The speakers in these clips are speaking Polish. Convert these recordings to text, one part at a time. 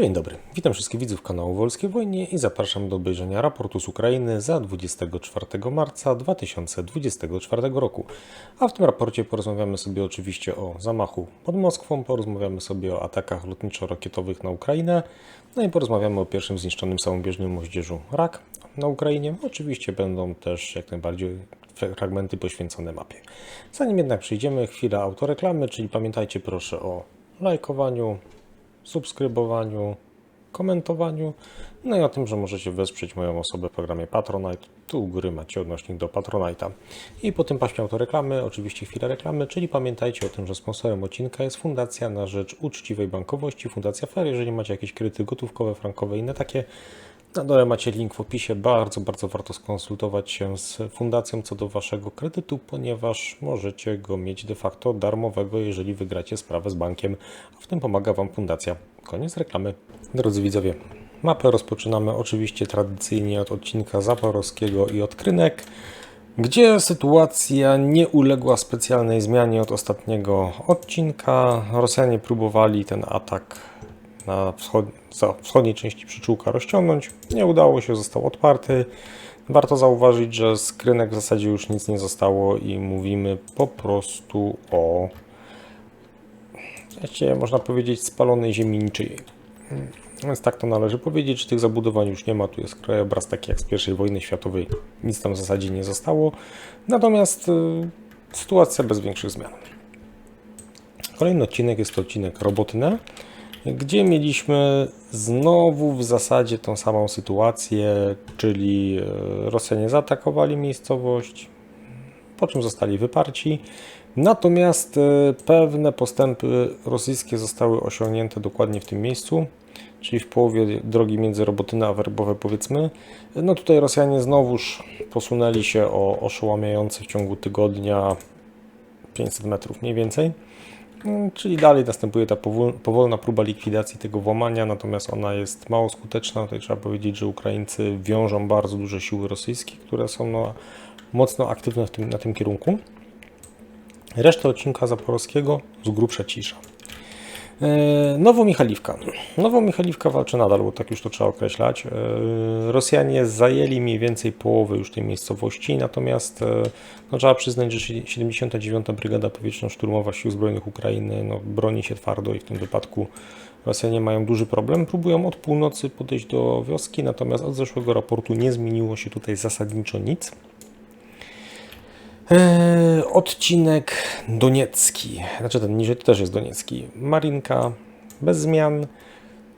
Dzień dobry, witam wszystkich widzów kanału Wolskie Wojnie i zapraszam do obejrzenia raportu z Ukrainy za 24 marca 2024 roku. A w tym raporcie porozmawiamy sobie oczywiście o zamachu pod Moskwą, porozmawiamy sobie o atakach lotniczo-rakietowych na Ukrainę, no i porozmawiamy o pierwszym zniszczonym samobieżnym moździerzu RAK na Ukrainie. Oczywiście będą też jak najbardziej fragmenty poświęcone mapie. Zanim jednak przejdziemy, chwila autoreklamy, czyli pamiętajcie proszę o lajkowaniu, subskrybowaniu, komentowaniu, no i o tym, że możecie wesprzeć moją osobę w programie Patronite. Tu u góry macie odnośnik do Patronite'a. I po tym paśmie autoreklamy, oczywiście chwila reklamy, czyli pamiętajcie o tym, że sponsorem odcinka jest Fundacja na rzecz uczciwej bankowości, Fundacja FAIR. Jeżeli macie jakieś kredyty gotówkowe, frankowe i inne takie, na dole macie link w opisie. Bardzo, bardzo warto skonsultować się z fundacją co do waszego kredytu, ponieważ możecie go mieć de facto darmowego, jeżeli wygracie sprawę z bankiem, a w tym pomaga wam fundacja. Koniec reklamy. Drodzy widzowie, mapę rozpoczynamy oczywiście tradycyjnie od odcinka Zaporowskiego i od Krynek, gdzie sytuacja nie uległa specjalnej zmianie od ostatniego odcinka. Rosjanie próbowali ten atak na wschod za wschodniej części przyczółka rozciągnąć. Nie udało się, został odparty. Warto zauważyć, że z krynek w zasadzie już nic nie zostało i mówimy po prostu o właściwie można powiedzieć spalonej ziemi niczyjej. Więc tak to należy powiedzieć, tych zabudowań już nie ma. Tu jest krajobraz taki jak z I wojny światowej. Nic tam w zasadzie nie zostało. Natomiast y, sytuacja bez większych zmian. Kolejny odcinek jest to odcinek Robotne gdzie mieliśmy znowu w zasadzie tą samą sytuację, czyli e, Rosjanie zaatakowali miejscowość, po czym zostali wyparci. Natomiast e, pewne postępy rosyjskie zostały osiągnięte dokładnie w tym miejscu, czyli w połowie drogi między Robotyna a Werbowe powiedzmy. No tutaj Rosjanie znowuż posunęli się o oszałamiające w ciągu tygodnia 500 metrów mniej więcej. Mm, czyli dalej następuje ta powolna próba likwidacji tego włamania, natomiast ona jest mało skuteczna. Tutaj trzeba powiedzieć, że Ukraińcy wiążą bardzo duże siły rosyjskie, które są no, mocno aktywne tym, na tym kierunku. Reszta odcinka Zaporowskiego z grubsza cisza. E, Nowo Michaliwka. Nowo Michaliwka walczy nadal, bo tak już to trzeba określać. E, Rosjanie zajęli mniej więcej połowę już tej miejscowości, natomiast e, no, trzeba przyznać, że 79. Brygada Powietrzno-Szturmowa Sił Zbrojnych Ukrainy no, broni się twardo i w tym wypadku Rosjanie mają duży problem. Próbują od północy podejść do wioski, natomiast od zeszłego raportu nie zmieniło się tutaj zasadniczo nic. Eee, odcinek Doniecki, znaczy ten niżej to też jest Doniecki. Marinka bez zmian.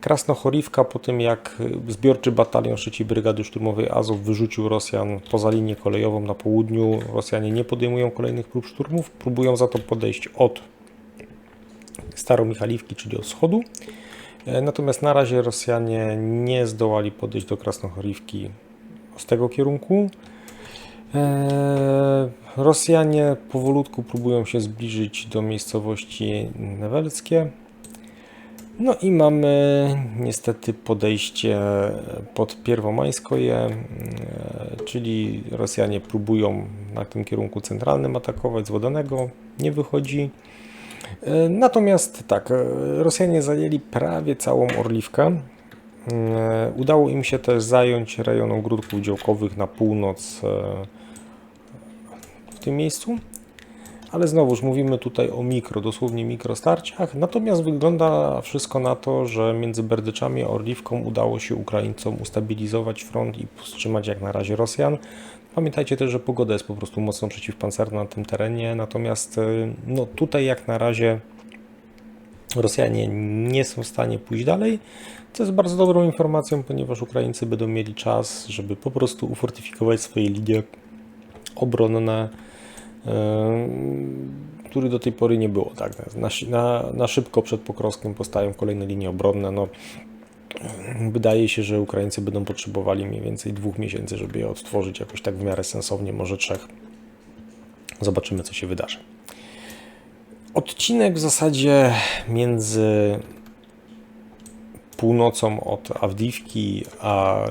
Krasnochorivka po tym jak zbiorczy batalion 3 Brygady Szturmowej Azov wyrzucił Rosjan poza linię kolejową na południu. Rosjanie nie podejmują kolejnych prób szturmów, próbują za to podejść od Staromichalivki, czyli od wschodu. Eee, natomiast na razie Rosjanie nie zdołali podejść do Krasnochorivki z tego kierunku. Eee, Rosjanie powolutku próbują się zbliżyć do miejscowości newelskie. No i mamy niestety podejście pod Pierwomańskoje, eee, czyli Rosjanie próbują na tym kierunku centralnym atakować z Wodanego, nie wychodzi. Eee, natomiast tak, Rosjanie zajęli prawie całą Orliwkę. Udało im się też zająć rejon ogródków działkowych na północ tym miejscu. Ale znowuż mówimy tutaj o mikro, dosłownie mikro starciach. Natomiast wygląda wszystko na to, że między Berdyczami a Orliwką udało się Ukraińcom ustabilizować front i powstrzymać jak na razie Rosjan. Pamiętajcie też, że pogoda jest po prostu mocno przeciwpancerna na tym terenie, natomiast y, no, tutaj jak na razie Rosjanie nie są w stanie pójść dalej, co jest bardzo dobrą informacją, ponieważ Ukraińcy będą mieli czas, żeby po prostu ufortyfikować swoje linie obronne który do tej pory nie było. Tak? Na, na, na szybko przed Pokrowskiem powstają kolejne linie obronne. No, wydaje się, że Ukraińcy będą potrzebowali mniej więcej dwóch miesięcy, żeby je odtworzyć jakoś tak w miarę sensownie, może trzech. Zobaczymy, co się wydarzy. Odcinek w zasadzie między północą od Awdiwki a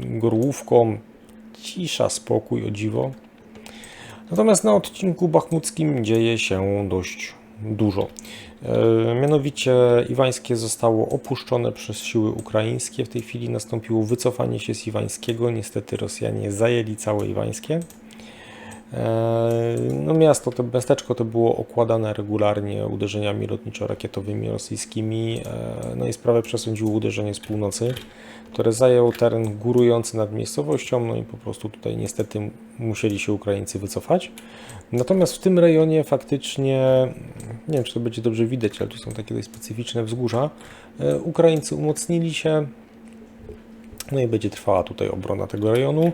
Gorłówką cisza, spokój, o dziwo. Natomiast na odcinku bachmuckim dzieje się dość dużo. E, Mianowicie Iwańskie zostało opuszczone przez siły ukraińskie. W tej chwili nastąpiło wycofanie się z Iwańskiego. Niestety Rosjanie zajęli całe Iwańskie. E, No miasto, to miasteczko to było okładane regularnie uderzeniami lotniczo-rakietowymi rosyjskimi. E, No i sprawę przesądziło uderzenie z północy, które zajęło teren górujący nad miejscowością. No i po prostu tutaj niestety musieli się Ukraińcy wycofać. Natomiast w tym rejonie faktycznie, nie wiem czy to będzie dobrze widać, ale tu są takie specyficzne wzgórza. e, Ukraińcy umocnili się, no i będzie trwała tutaj obrona tego rejonu.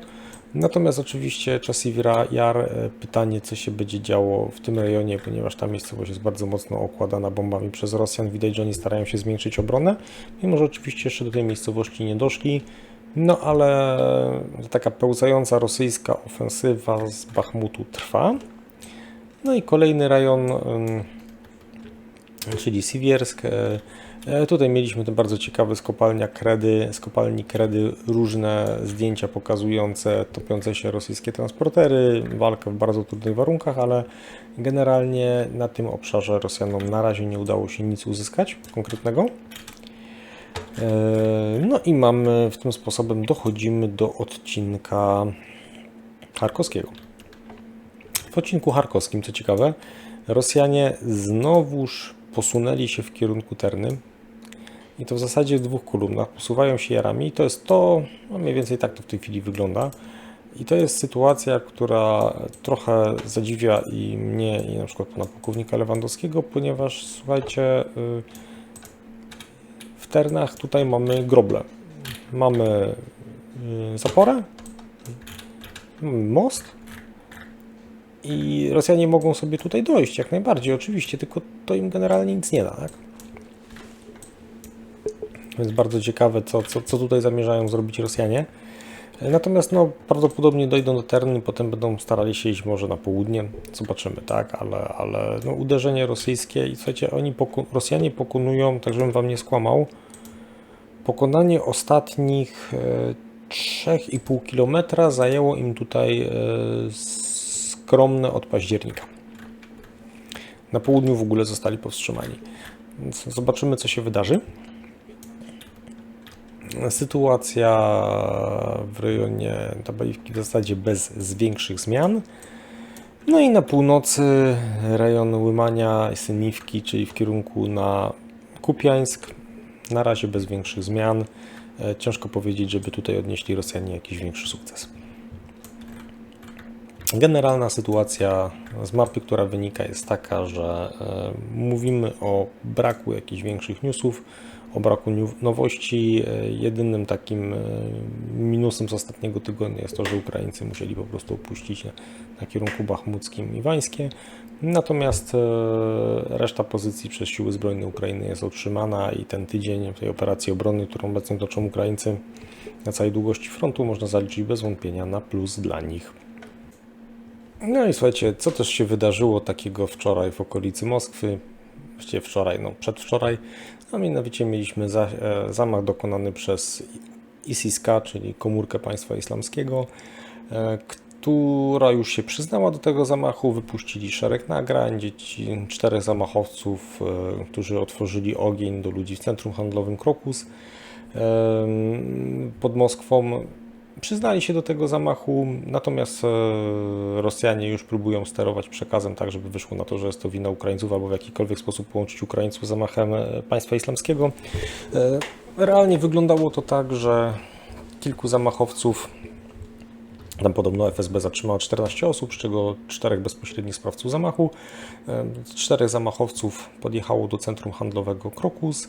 Natomiast oczywiście Czasiv Jar, e, pytanie co się będzie działo w tym rejonie, ponieważ ta miejscowość jest bardzo mocno okładana bombami przez Rosjan. Widać, że oni starają się zwiększyć obronę, mimo że oczywiście jeszcze do tej miejscowości nie doszli. No ale taka pełzająca rosyjska ofensywa z Bachmutu trwa. No i kolejny rejon, czyli Siwiersk. e, e, Tutaj mieliśmy ten bardzo ciekawy z kopalnia kredy, z kopalni kredy różne zdjęcia pokazujące topiące się rosyjskie transportery, walkę w bardzo trudnych warunkach, ale generalnie na tym obszarze Rosjanom na razie nie udało się nic uzyskać konkretnego. E, No i mamy w tym sposobem dochodzimy do odcinka charkowskiego. W odcinku charkowskim, co ciekawe, Rosjanie znowuż posunęli się w kierunku Terny i to w zasadzie w dwóch kolumnach. Posuwają się jarami i to jest to, no mniej więcej tak to w tej chwili wygląda. I to jest sytuacja, która trochę zadziwia i mnie, i na przykład pana pułkownika Lewandowskiego, ponieważ słuchajcie, y, w Ternach tutaj mamy groble. Mamy y, zaporę, mamy most, i Rosjanie mogą sobie tutaj dojść, jak najbardziej, oczywiście, tylko to im generalnie nic nie da, tak? Więc bardzo ciekawe, co, co, co tutaj zamierzają zrobić Rosjanie. Natomiast no, prawdopodobnie dojdą do Terny, potem będą starali się iść może na południe, zobaczymy, tak? Ale, ale no, uderzenie rosyjskie i słuchajcie, oni poko- Rosjanie pokonują, tak żebym wam nie skłamał, pokonanie ostatnich e, 3,5 km zajęło im tutaj e, skromne od października. Na południu w ogóle zostali powstrzymani. Więc zobaczymy, co się wydarzy. Sytuacja w rejonie Tabajówki w zasadzie bez większych zmian. No i na północy rejon Łymania i Syniwki, czyli w kierunku na Kupiańsk. Na razie bez większych zmian. E, Ciężko powiedzieć, żeby tutaj odnieśli Rosjanie jakiś większy sukces. Generalna sytuacja z mapy, która wynika, jest taka, że e, mówimy o braku jakichś większych newsów, o braku nowości. E, Jedynym takim e, minusem z ostatniego tygodnia jest to, że Ukraińcy musieli po prostu opuścić na, kierunku bachmuckim i wańskie. Natomiast reszta pozycji przez siły zbrojne Ukrainy jest utrzymana i ten tydzień tej operacji obronnej, którą obecnie toczą Ukraińcy na całej długości frontu, można zaliczyć bez wątpienia na plus dla nich. No i słuchajcie, co też się wydarzyło takiego wczoraj w okolicy Moskwy, właściwie wczoraj, no przedwczoraj, a mianowicie mieliśmy za, e, zamach dokonany przez ISIS-K, czyli komórkę państwa islamskiego, e, która już się przyznała do tego zamachu, wypuścili szereg nagrań, dzieci, czterech zamachowców, e, którzy otworzyli ogień do ludzi w centrum handlowym Krokus em, pod Moskwą. Przyznali się do tego zamachu, natomiast e, Rosjanie już próbują sterować przekazem tak, żeby wyszło na to, że jest to wina Ukraińców albo w jakikolwiek sposób połączyć Ukraińców z zamachem e, państwa islamskiego. E, Realnie wyglądało to tak, że kilku zamachowców, tam podobno FSB zatrzymało 14 osób, z czego czterech bezpośrednich sprawców zamachu. E, Czterech zamachowców podjechało do centrum handlowego Krokus.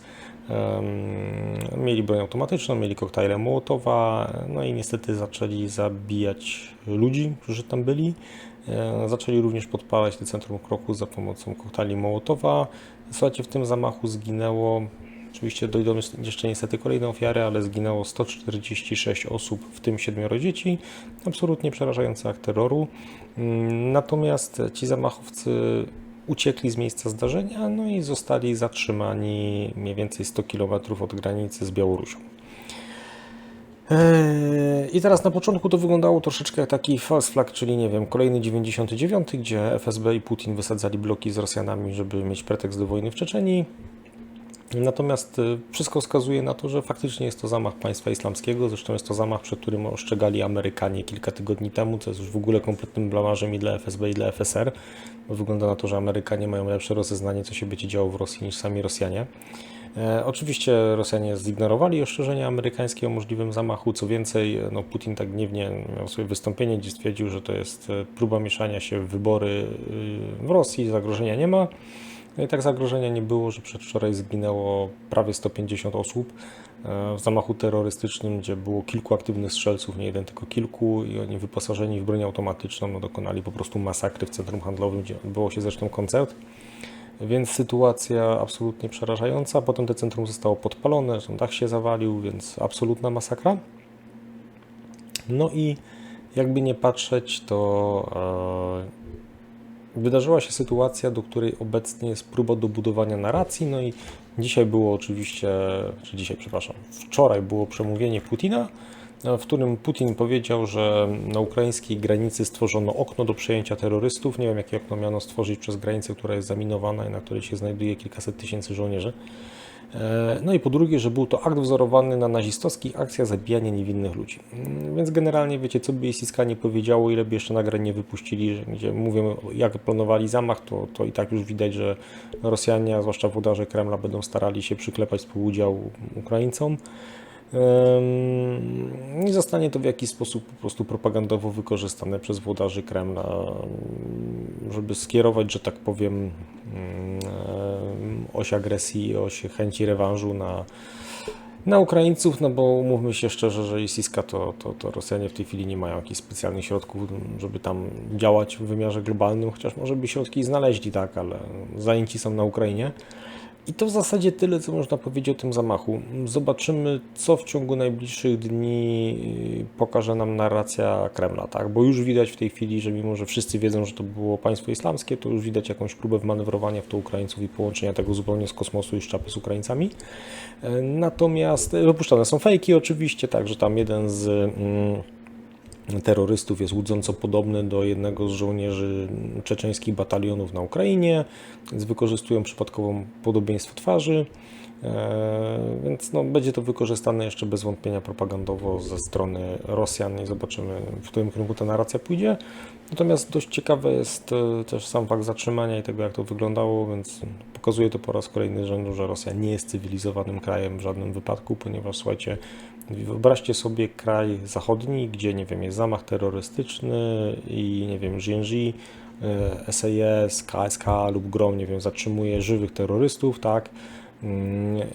Em, Mieli broń automatyczną, mieli koktajle Mołotowa, no i niestety zaczęli zabijać ludzi, którzy tam byli. E, Zaczęli również podpalać te centrum Krokus za pomocą koktajli Mołotowa. Słuchajcie, w tym zamachu zginęło, oczywiście dojdą jeszcze niestety kolejne ofiary, ale zginęło 146 osób, w tym siedmioro dzieci. Absolutnie przerażający akt terroru. Mm, Natomiast ci zamachowcy uciekli z miejsca zdarzenia, no i zostali zatrzymani mniej więcej 100 km od granicy z Białorusią. Eee, I teraz na początku to wyglądało troszeczkę jak taki false flag, czyli nie wiem, kolejny 99, gdzie FSB i Putin wysadzali bloki z Rosjanami, żeby mieć pretekst do wojny w Czeczenii. Natomiast e, wszystko wskazuje na to, że faktycznie jest to zamach państwa islamskiego. Zresztą jest to zamach, przed którym oszczegali Amerykanie kilka tygodni temu, co jest już w ogóle kompletnym blamarzem i dla FSB, i dla FSR. Wygląda na to, że Amerykanie mają lepsze rozeznanie, co się będzie działo w Rosji, niż sami Rosjanie. E, oczywiście Rosjanie zignorowali ostrzeżenia amerykańskie o możliwym zamachu. Co więcej, no Putin tak gniewnie miał swoje wystąpienie, gdzie stwierdził, że to jest e, próba mieszania się w wybory y, w Rosji, zagrożenia nie ma. No i tak zagrożenia nie było, że przedwczoraj zginęło prawie 150 osób e, w zamachu terrorystycznym, gdzie było kilku aktywnych strzelców, nie jeden, tylko kilku i oni wyposażeni w broń automatyczną no, dokonali po prostu masakry w centrum handlowym, gdzie odbyło się zresztą koncert. Więc sytuacja absolutnie przerażająca. Potem to centrum zostało podpalone, dach się zawalił, więc absolutna masakra. No i jakby nie patrzeć, to e, wydarzyła się sytuacja, do której obecnie jest próba dobudowania narracji. No i dzisiaj było oczywiście, czy dzisiaj, przepraszam, wczoraj było przemówienie Putina, w którym Putin powiedział, że na ukraińskiej granicy stworzono okno do przejęcia terrorystów. Nie wiem, jakie okno miano stworzyć przez granicę, która jest zaminowana i na której się znajduje kilkaset tysięcy żołnierzy. E, no i po drugie, że był to akt wzorowany na nazistowskich akcjach zabijania niewinnych ludzi. Mm, więc generalnie wiecie, co by Siska nie powiedziało, ile by jeszcze nagrań nie wypuścili, gdzie mówią, jak planowali zamach, to, to i tak już widać, że Rosjanie, a zwłaszcza włodarze Kremla, będą starali się przyklepać współudział Ukraińcom. I zostanie to w jakiś sposób po prostu propagandowo wykorzystane przez włodarzy Kremla, żeby skierować, że tak powiem, oś agresji, oś chęci rewanżu na, na Ukraińców, no bo umówmy się szczerze, że Siska to, to, to Rosjanie w tej chwili nie mają jakichś specjalnych środków, żeby tam działać w wymiarze globalnym, chociaż może by środki znaleźli, tak, ale zajęci są na Ukrainie. I to w zasadzie tyle, co można powiedzieć o tym zamachu. Zobaczymy, co w ciągu najbliższych dni y, pokaże nam narracja Kremla, tak? Bo już widać w tej chwili, że mimo, że wszyscy wiedzą, że to było państwo islamskie, to już widać jakąś próbę wmanewrowania w to Ukraińców i połączenia tego zupełnie z kosmosu i szczapy z Ukraińcami. E, natomiast wypuszczane są fejki oczywiście, tak, że tam jeden z... Mm, terrorystów jest łudząco podobny do jednego z żołnierzy czeczeńskich batalionów na Ukrainie, więc wykorzystują przypadkową podobieństwo twarzy. E, więc no, będzie to wykorzystane jeszcze bez wątpienia propagandowo ze strony Rosjan i zobaczymy, w którym kierunku ta narracja pójdzie. Natomiast dość ciekawe jest e, też sam fakt zatrzymania i tego, jak to wyglądało, więc pokazuje to po raz kolejny że Rosja nie jest cywilizowanym krajem w żadnym wypadku, ponieważ słuchajcie, wyobraźcie sobie kraj zachodni, gdzie nie wiem, jest zamach terrorystyczny i nie wiem, GNG, SAS, KSK lub GROM, nie wiem, zatrzymuje żywych terrorystów, tak, Mm, e,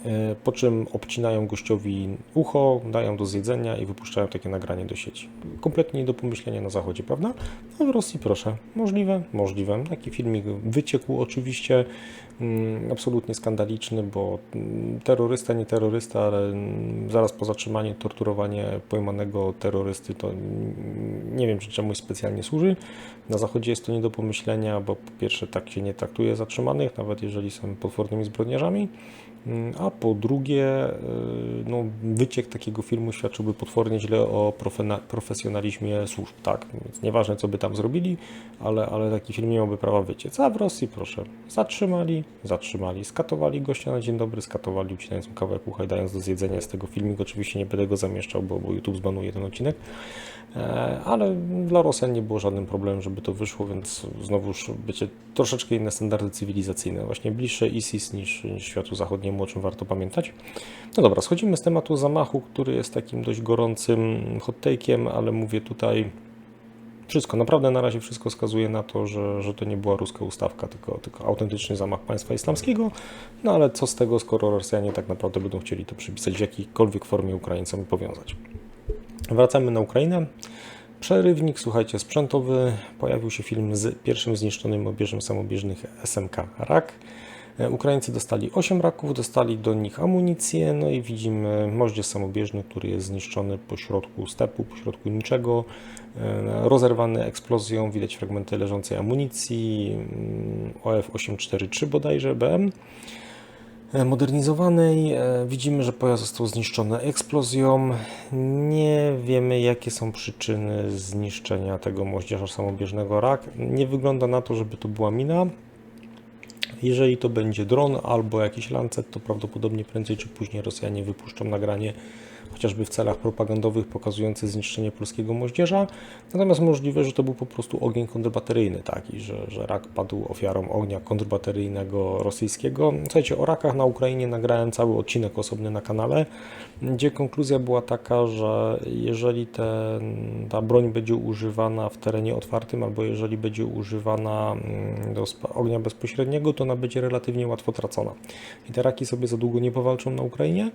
po czym obcinają gościowi ucho, dają do zjedzenia i wypuszczają takie nagranie do sieci. Kompletnie nie do pomyślenia na zachodzie, prawda? No w Rosji proszę. Możliwe? Możliwe. Taki filmik wyciekł oczywiście, absolutnie skandaliczny, bo mm, terrorysta, nie terrorysta, ale zaraz po zatrzymaniu, torturowanie pojmanego terrorysty, to nie wiem, czy czemuś specjalnie służy. Na zachodzie jest to nie do pomyślenia, bo po pierwsze tak się nie traktuje zatrzymanych, nawet jeżeli są potwornymi zbrodniarzami. Mm, a po drugie, y, no, wyciek takiego filmu świadczyłby potwornie źle o profesjonalizmie służb, tak? Więc nieważne, co by tam zrobili, ale, ale taki film nie miałby prawa wyciec. A w Rosji, proszę, zatrzymali, zatrzymali, skatowali gościa na dzień dobry, skatowali, ucinając mu kawałek ucha i dając do zjedzenia z tego filmiku. Oczywiście nie będę go zamieszczał, bo, bo YouTube zbanuje ten odcinek, ale dla Rosjan nie było żadnym problemem, żeby to wyszło, więc znowuż będzie troszeczkę inne standardy cywilizacyjne, właśnie bliższe ISIS niż, niż światu zachodniemu o czym warto pamiętać. No dobra, schodzimy z tematu zamachu, który jest takim dość gorącym hot take'iem, ale mówię tutaj wszystko, naprawdę na razie wszystko wskazuje na to, że, że to nie była ruska ustawka, tylko, tylko autentyczny zamach państwa islamskiego. No ale co z tego, skoro Rosjanie tak naprawdę będą chcieli to przypisać w jakiejkolwiek formie Ukraińcom i powiązać. Wracamy na Ukrainę. Przerywnik, słuchajcie, sprzętowy. Pojawił się film z pierwszym zniszczonym obieżem samobieżnych SMK RAK. E, Ukraińcy dostali 8 raków, dostali do nich amunicję, no i widzimy moździerz samobieżny, który jest zniszczony po środku stepu, po środku niczego, e, rozerwany eksplozją, widać fragmenty leżącej amunicji, mm, OF-843 bodajże, BM. E, modernizowanej. E, Widzimy, że pojazd został zniszczony eksplozją. Nie wiemy, jakie są przyczyny zniszczenia tego moździerza samobieżnego RAK. Nie wygląda na to, żeby to była mina. Jeżeli to będzie dron albo jakiś lancet, to prawdopodobnie prędzej czy później Rosjanie wypuszczą nagranie, chociażby w celach propagandowych, pokazujące zniszczenie polskiego moździerza. Natomiast możliwe, że to był po prostu ogień kontrbateryjny, taki, że, że rak padł ofiarą ognia kontrbateryjnego rosyjskiego. Słuchajcie, o rakach na Ukrainie nagrałem cały odcinek osobny na kanale, gdzie konkluzja była taka, że jeżeli te, ta broń będzie używana w terenie otwartym, albo jeżeli będzie używana mm, do ognia bezpośredniego, to ona będzie relatywnie łatwo tracona. I te raki sobie za długo nie powalczą na Ukrainie.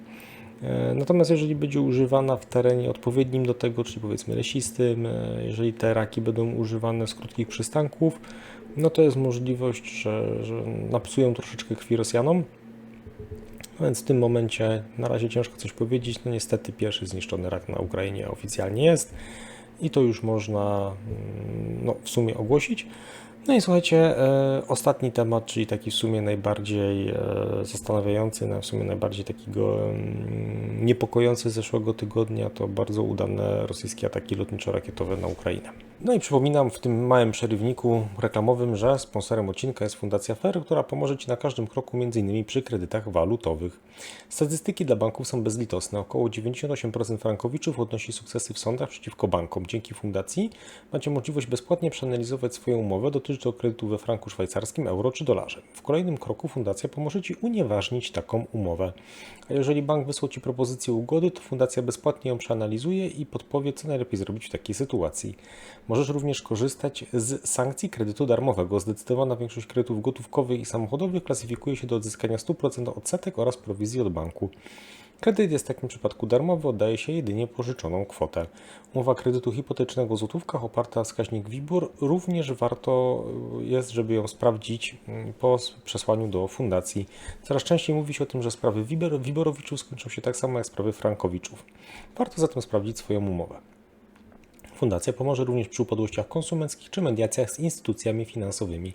E, Natomiast jeżeli będzie używana w terenie odpowiednim do tego, czyli powiedzmy lesistym, e, jeżeli te raki będą używane z krótkich przystanków, no to jest możliwość, że, że napsują troszeczkę krwi Rosjanom. No Więc w tym momencie na razie ciężko coś powiedzieć. No niestety pierwszy zniszczony rak na Ukrainie oficjalnie jest i to już można mm, no, w sumie ogłosić. No i słuchajcie, e, ostatni temat, czyli taki w sumie najbardziej e, zastanawiający, w sumie najbardziej takiego mm, niepokojący z zeszłego tygodnia, to bardzo udane rosyjskie ataki lotniczo-rakietowe na Ukrainę. No i przypominam w tym małym przerywniku reklamowym, że sponsorem odcinka jest Fundacja FER, która pomoże Ci na każdym kroku, m.in. przy kredytach walutowych. Statystyki dla banków są bezlitosne. Około 98% frankowiczów odnosi sukcesy w sądach przeciwko bankom. Dzięki fundacji macie możliwość bezpłatnie przeanalizować swoją umowę. Dotyczy to kredytu we franku szwajcarskim, euro czy dolarze. W kolejnym kroku fundacja pomoże Ci unieważnić taką umowę. A jeżeli bank wysłał Ci propozycję ugody, to fundacja bezpłatnie ją przeanalizuje i podpowie, co najlepiej zrobić w takiej sytuacji. Możesz również korzystać z sankcji kredytu darmowego. Zdecydowana większość kredytów gotówkowych i samochodowych klasyfikuje się do odzyskania 100% odsetek oraz prowizji od banku. Kredyt jest w takim przypadku darmowy, oddaje się jedynie pożyczoną kwotę. Umowa kredytu hipotecznego w złotówkach oparta na wskaźnik WIBOR również warto y, jest, żeby ją sprawdzić mm, po przesłaniu do fundacji. Coraz częściej mówi się o tym, że sprawy Wibor, Wiborowiczów skończą się tak samo jak sprawy Frankowiczów. Warto zatem sprawdzić swoją umowę. Fundacja pomoże również przy upadłościach konsumenckich czy mediacjach z instytucjami finansowymi.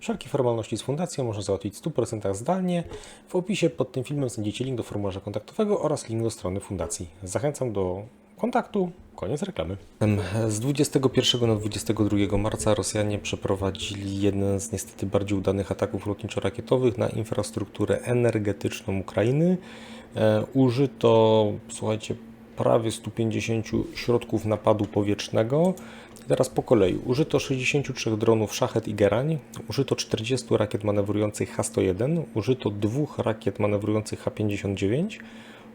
Wszelkie formalności z fundacją można załatwić w 100% zdalnie. W opisie pod tym filmem znajdziecie link do formularza kontaktowego oraz link do strony fundacji. Zachęcam do kontaktu. Koniec reklamy. Z 21 na 22 marca Rosjanie przeprowadzili jeden z niestety bardziej udanych ataków lotniczo-rakietowych na infrastrukturę energetyczną Ukrainy. E, Użyto, słuchajcie, prawie 150 środków napadu powietrznego. Teraz po kolei. Użyto 63 dronów Szachet i Gerań, użyto 40 rakiet manewrujących H-101, użyto dwóch rakiet manewrujących H-59,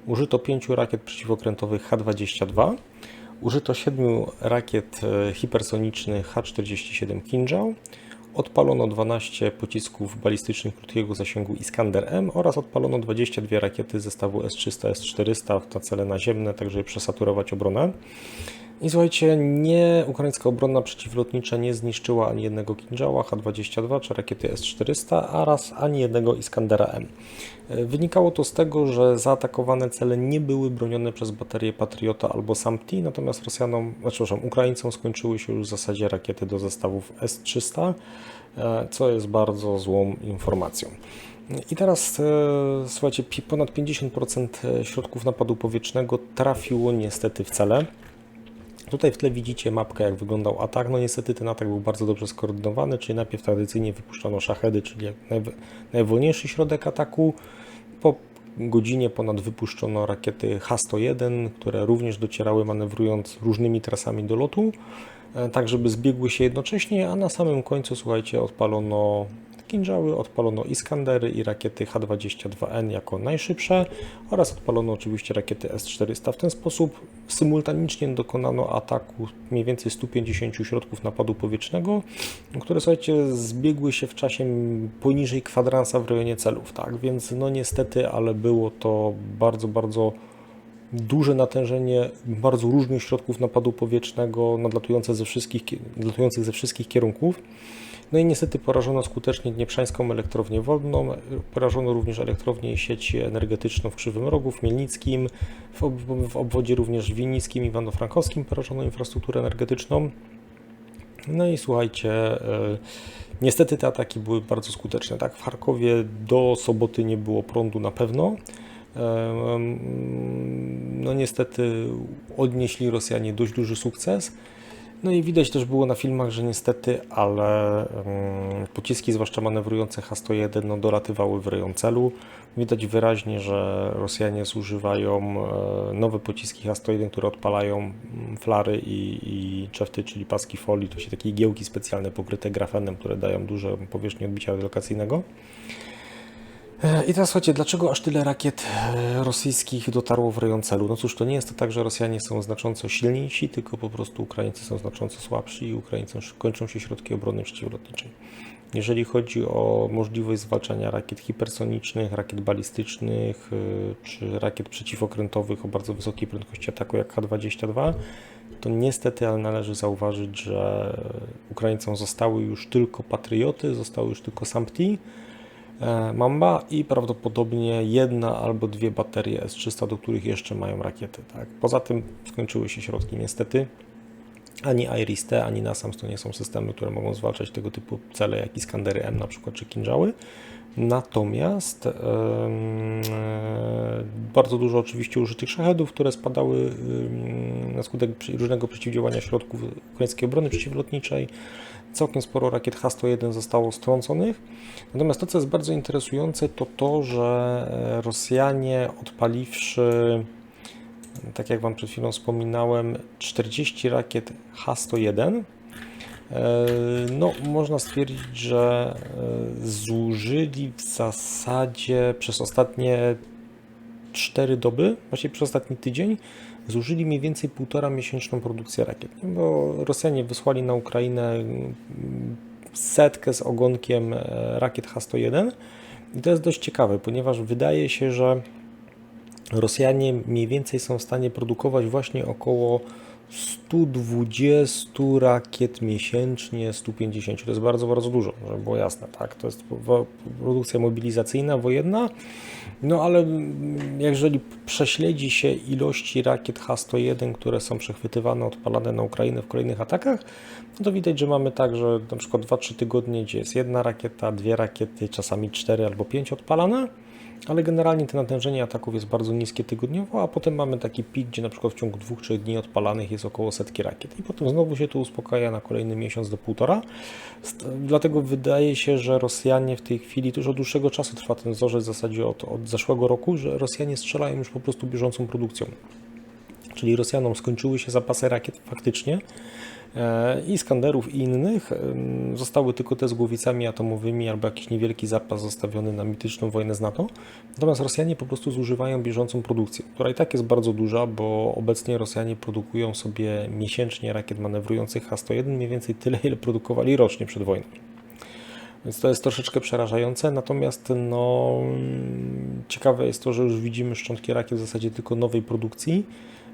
użyto 5 rakiet przeciwokrętowych H-22, użyto 7 rakiet e, hipersonicznych H-47 Kinjal, Odpalono 12 pocisków balistycznych krótkiego zasięgu Iskander-M oraz odpalono 22 rakiety zestawu S-300, S-400 na cele naziemne, tak żeby przesaturować obronę. I słuchajcie, nie ukraińska obrona przeciwlotnicza nie zniszczyła ani jednego Kinjała H-22 czy rakiety S-400 oraz ani jednego Iskandera-M. E, Wynikało to z tego, że zaatakowane cele nie były bronione przez baterię Patriota albo SAMP-T, natomiast Rosjanom, znaczy, przepraszam, Ukraińcom skończyły się już w zasadzie rakiety do zestawów S-300, e, co jest bardzo złą informacją. I teraz, e, słuchajcie, ponad 50% środków napadu powietrznego trafiło niestety w cele. Tutaj w tle widzicie mapkę, jak wyglądał atak. No niestety ten atak był bardzo dobrze skoordynowany, czyli najpierw tradycyjnie wypuszczono szachedy, czyli najwolniejszy środek ataku. Po godzinie ponad wypuszczono rakiety H-101, które również docierały manewrując różnymi trasami do lotu, e, tak żeby zbiegły się jednocześnie, a na samym końcu, słuchajcie, odpalono Kinżały, odpalono Iskandery i rakiety H-22N jako najszybsze oraz odpalono oczywiście rakiety S-400. W ten sposób symultanicznie dokonano ataku mniej więcej 150 środków napadu powietrznego, które słuchajcie zbiegły się w czasie poniżej kwadransa w rejonie celów, tak? Więc no niestety, ale było to bardzo, bardzo duże natężenie bardzo różnych środków napadu powietrznego nadlatujące ze wszystkich, nadlatujących ze wszystkich kierunków. No i niestety porażono skutecznie Dnieprzańską elektrownię wodną, porażono również elektrownię i sieć energetyczną w Krzywym Rogu, w Mielnickim, w, ob w obwodzie również winickim i Iwano-Frankowskim porażono infrastrukturę energetyczną. No i słuchajcie, e, Niestety te ataki były bardzo skuteczne. Tak, w Charkowie do soboty nie było prądu na pewno. No niestety odnieśli Rosjanie dość duży sukces. No i widać też było na filmach, że niestety, ale pociski, zwłaszcza manewrujące H-101, no, dolatywały w rejon celu. Widać wyraźnie, że Rosjanie zużywają e, nowe pociski H-101, które odpalają mm, flary i, i czefty, czyli paski folii. To się takie igiełki specjalne pokryte grafenem, które dają duże powierzchnię odbicia lokacyjnego. E, I teraz słuchajcie, dlaczego aż tyle rakiet e, rosyjskich dotarło w rejon celu? No cóż, to nie jest to tak, że Rosjanie są znacząco silniejsi, tylko po prostu Ukraińcy są znacząco słabsi i Ukraińcom kończą się środki obrony przeciwlotniczej. Jeżeli chodzi o możliwość zwalczania rakiet hipersonicznych, rakiet balistycznych e, czy rakiet przeciwokrętowych o bardzo wysokiej prędkości ataku jak H-22, to niestety, ale należy zauważyć, że Ukraińcom zostały już tylko Patrioty, zostały już tylko SAMPTI, Mamba i prawdopodobnie jedna albo dwie baterie S300, do których jeszcze mają rakiety. Tak? Poza tym skończyły się środki niestety. Ani IRIS-T, ani NASAMS to nie są systemy, które mogą zwalczać tego typu cele, jak Iskandery M na przykład, czy Kinżały. Natomiast e, bardzo dużo oczywiście użytych szachedów, które spadały na skutek różnego przeciwdziałania środków ukraińskiej obrony przeciwlotniczej. Całkiem sporo rakiet H-101 zostało strąconych. Natomiast to, co jest bardzo interesujące, to to, że e, Rosjanie odpaliwszy, tak jak Wam przed chwilą wspominałem, 40 rakiet H-101, e, no, można stwierdzić, że e, zużyli w zasadzie przez ostatnie 4 doby, właściwie przez ostatni tydzień, zużyli mniej więcej półtora miesięczną produkcję rakiet. Bo Rosjanie wysłali na Ukrainę mm, setkę z ogonkiem e, rakiet H-101 i to jest dość ciekawe, ponieważ wydaje się, że Rosjanie mniej więcej są w stanie produkować właśnie około 120 rakiet miesięcznie, 150. To jest bardzo, bardzo dużo, żeby było jasne. Tak? To jest produkcja mobilizacyjna, wojenna. No ale jeżeli prześledzi się ilości rakiet H-101, które są przechwytywane, odpalane na Ukrainę w kolejnych atakach, no to widać, że mamy tak, że na przykład 2-3 tygodnie, gdzie jest jedna rakieta, dwie rakiety, czasami 4 albo 5 odpalane, ale generalnie to natężenie ataków jest bardzo niskie tygodniowo, a potem mamy taki pik, gdzie na przykład w ciągu dwóch, trzech dni odpalanych jest około setki rakiet i potem znowu się to uspokaja na kolejny miesiąc do półtora. Dlatego wydaje się, że Rosjanie w tej chwili, to już od dłuższego czasu trwa ten wzorzec w zasadzie od, od zeszłego roku, że Rosjanie strzelają już po prostu bieżącą produkcją. Czyli Rosjanom skończyły się zapasy rakiet faktycznie, E, i Skanderów i innych. Zostały tylko te z głowicami atomowymi albo jakiś niewielki zapas zostawiony na mityczną wojnę z NATO. Natomiast Rosjanie po prostu zużywają bieżącą produkcję, która i tak jest bardzo duża, bo obecnie Rosjanie produkują sobie miesięcznie rakiet manewrujących H-101 mniej więcej tyle, ile produkowali rocznie przed wojną. Więc to jest troszeczkę przerażające, natomiast no, ciekawe jest to, że już widzimy szczątki rakiet w zasadzie tylko nowej produkcji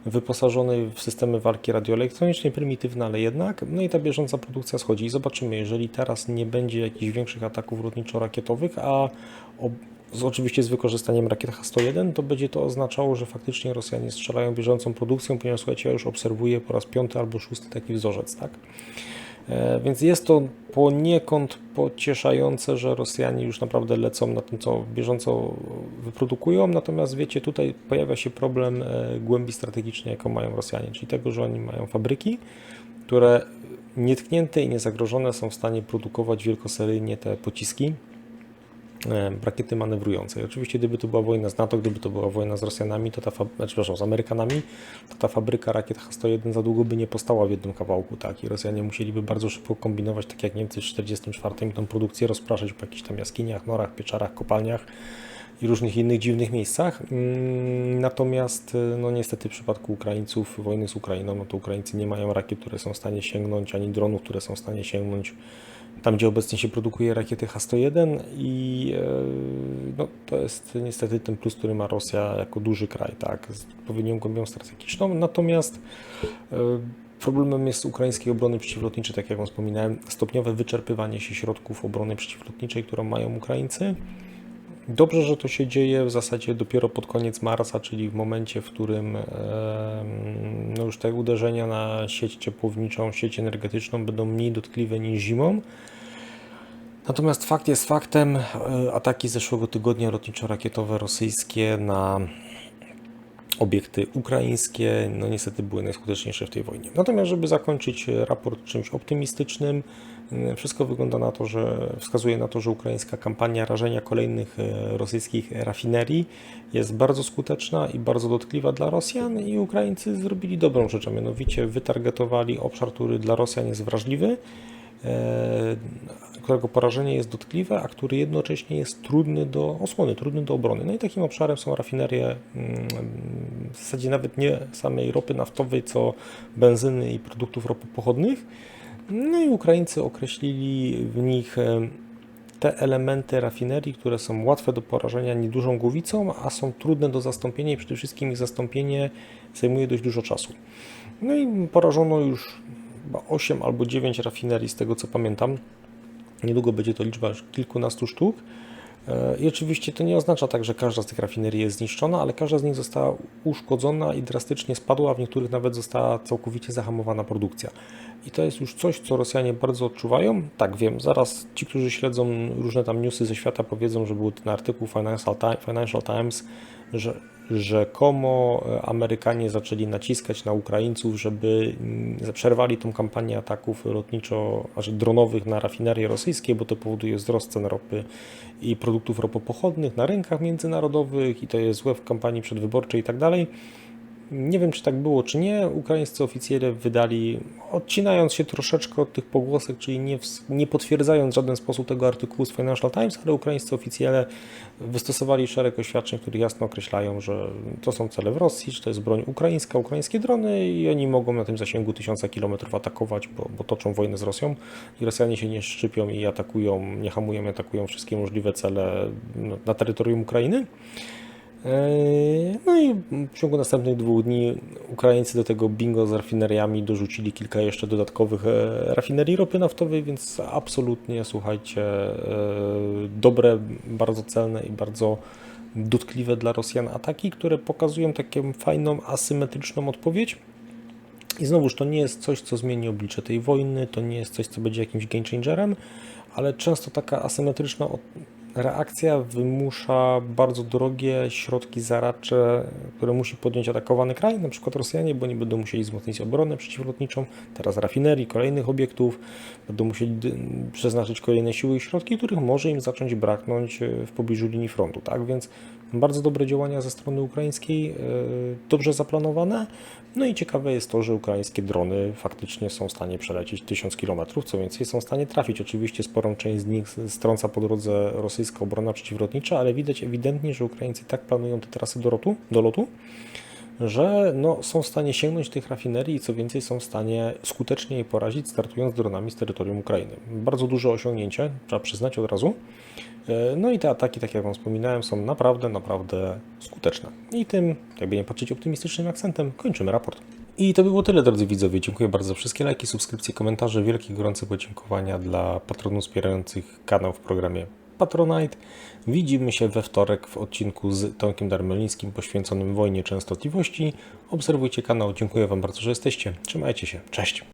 wyposażony w systemy walki radioelektronicznej, prymitywne, ale jednak. No i ta bieżąca produkcja schodzi. I zobaczymy, jeżeli teraz nie będzie jakichś większych ataków lotniczo-rakietowych, a z, oczywiście z wykorzystaniem rakiet H-101, to będzie to oznaczało, że faktycznie Rosjanie strzelają bieżącą produkcją, ponieważ słuchajcie, ja już obserwuję po raz piąty albo szósty taki wzorzec, tak? E, więc jest to poniekąd pocieszające, że Rosjanie już naprawdę lecą na tym, co bieżąco wyprodukują. Natomiast wiecie, tutaj pojawia się problem e, głębi strategicznej, jaką mają Rosjanie, czyli tego, że oni mają fabryki, które nietknięte i niezagrożone są w stanie produkować wielkoseryjnie te pociski rakiety manewrujące. I oczywiście, gdyby to była wojna z NATO, gdyby to była wojna z Rosjanami, to ta, znaczy, przepraszam, z Amerykanami, to ta fabryka rakiet H-101 za długo by nie postała w jednym kawałku, tak? I Rosjanie musieliby bardzo szybko kombinować, tak jak Niemcy w 1944 tą produkcję rozpraszać po jakichś tam jaskiniach, norach, pieczarach, kopalniach i różnych innych dziwnych miejscach. Mm, natomiast, e, no niestety w przypadku Ukraińców, wojny z Ukrainą, no to Ukraińcy nie mają rakiet, które są w stanie sięgnąć, ani dronów, które są w stanie sięgnąć tam gdzie obecnie się produkuje rakiety H-101 i e, no, to jest niestety ten plus, który ma Rosja jako duży kraj, tak, z odpowiednią głębią strategiczną. Natomiast e, problemem jest ukraińskiej obrony przeciwlotniczej, tak jak Wam wspominałem, stopniowe wyczerpywanie się środków obrony przeciwlotniczej, którą mają Ukraińcy. Dobrze, że to się dzieje w zasadzie dopiero pod koniec marca, czyli w momencie, w którym no już te uderzenia na sieć ciepłowniczą, sieć energetyczną będą mniej dotkliwe niż zimą. Natomiast fakt jest faktem, e, ataki zeszłego tygodnia lotniczo-rakietowe rosyjskie na obiekty ukraińskie, no niestety były najskuteczniejsze w tej wojnie. Natomiast, żeby zakończyć raport czymś optymistycznym, wszystko wygląda na to, że wskazuje na to, że ukraińska kampania rażenia kolejnych y, rosyjskich rafinerii jest bardzo skuteczna i bardzo dotkliwa dla Rosjan i Ukraińcy zrobili dobrą rzecz, a mianowicie wytargetowali obszar, który dla Rosjan jest wrażliwy, e, którego porażenie jest dotkliwe, a który jednocześnie jest trudny do osłony, trudny do obrony. No i takim obszarem są rafinerie mm, w zasadzie nawet nie samej ropy naftowej, co benzyny i produktów ropopochodnych. No i Ukraińcy określili w nich e, te elementy rafinerii, które są łatwe do porażenia niedużą głowicą, a są trudne do zastąpienia i przede wszystkim ich zastąpienie zajmuje dość dużo czasu. No i porażono już chyba 8 albo 9 rafinerii z tego co pamiętam. Niedługo będzie to liczba już kilkunastu sztuk. I oczywiście to nie oznacza tak, że każda z tych rafinerii jest zniszczona, ale każda z nich została uszkodzona i drastycznie spadła, a w niektórych nawet została całkowicie zahamowana produkcja. I to jest już coś, co Rosjanie bardzo odczuwają. Tak, wiem, zaraz ci, którzy śledzą różne tam newsy ze świata, powiedzą, że był ten artykuł Financial Times, że rzekomo e, Amerykanie zaczęli naciskać na Ukraińców, żeby mm, przerwali tą kampanię ataków lotniczo, znaczy dronowych na rafinerie rosyjskie, bo to powoduje wzrost cen ropy i produktów ropopochodnych na rynkach międzynarodowych i to jest złe w kampanii przedwyborczej i tak dalej. Nie wiem, czy tak było, czy nie. Ukraińscy oficjele wydali, odcinając się troszeczkę od tych pogłosek, czyli nie, nie potwierdzając w żaden sposób tego artykułu z Financial Times, ale ukraińscy oficjele wystosowali szereg oświadczeń, które jasno określają, że to są cele w Rosji, że to jest broń ukraińska, ukraińskie drony i oni mogą na tym zasięgu tysiąca kilometrów atakować, bo, bo toczą wojnę z Rosją i Rosjanie się nie szczypią i atakują, nie hamują atakują wszystkie możliwe cele na terytorium Ukrainy. No i w ciągu następnych dwóch dni Ukraińcy do tego bingo z rafineriami dorzucili kilka jeszcze dodatkowych e, rafinerii ropy naftowej, więc absolutnie, słuchajcie, e, dobre, bardzo celne i bardzo dotkliwe dla Rosjan ataki, które pokazują taką fajną, asymetryczną odpowiedź. I znowuż to nie jest coś, co zmieni oblicze tej wojny, to nie jest coś, co będzie jakimś game changerem, ale często taka asymetryczna reakcja wymusza bardzo drogie środki zaradcze, które musi podjąć atakowany kraj, na przykład Rosjanie, bo nie będą musieli wzmocnić obronę przeciwlotniczą, teraz rafinerii, kolejnych obiektów, będą musieli przeznaczyć kolejne siły i środki, których może im zacząć braknąć e, w pobliżu linii frontu. Tak więc bardzo dobre działania ze strony ukraińskiej, e, dobrze zaplanowane. No i ciekawe jest to, że ukraińskie drony faktycznie są w stanie przelecieć 1000 km, co więcej są w stanie trafić. Oczywiście sporą część z nich strąca po drodze rosyjska obrona przeciwlotnicza, ale widać ewidentnie, że Ukraińcy tak planują te trasy do lotu, do lotu że no, są w stanie sięgnąć tych rafinerii i co więcej są w stanie skutecznie je porazić, startując dronami z terytorium Ukrainy. Bardzo duże osiągnięcie, trzeba przyznać od razu. E, no i te ataki, tak jak Wam wspominałem, są naprawdę, naprawdę skuteczne. I tym, jakby nie patrzeć optymistycznym akcentem, kończymy raport. I to by było tyle, drodzy widzowie. Dziękuję bardzo za wszystkie lajki, subskrypcje, komentarze. Wielkie, gorące podziękowania dla patronów wspierających kanał w programie Patronite. Widzimy się we wtorek w odcinku z Tomkiem Darmelińskim poświęconym wojnie częstotliwości. Obserwujcie kanał. Dziękuję Wam bardzo, że jesteście. Trzymajcie się. Cześć.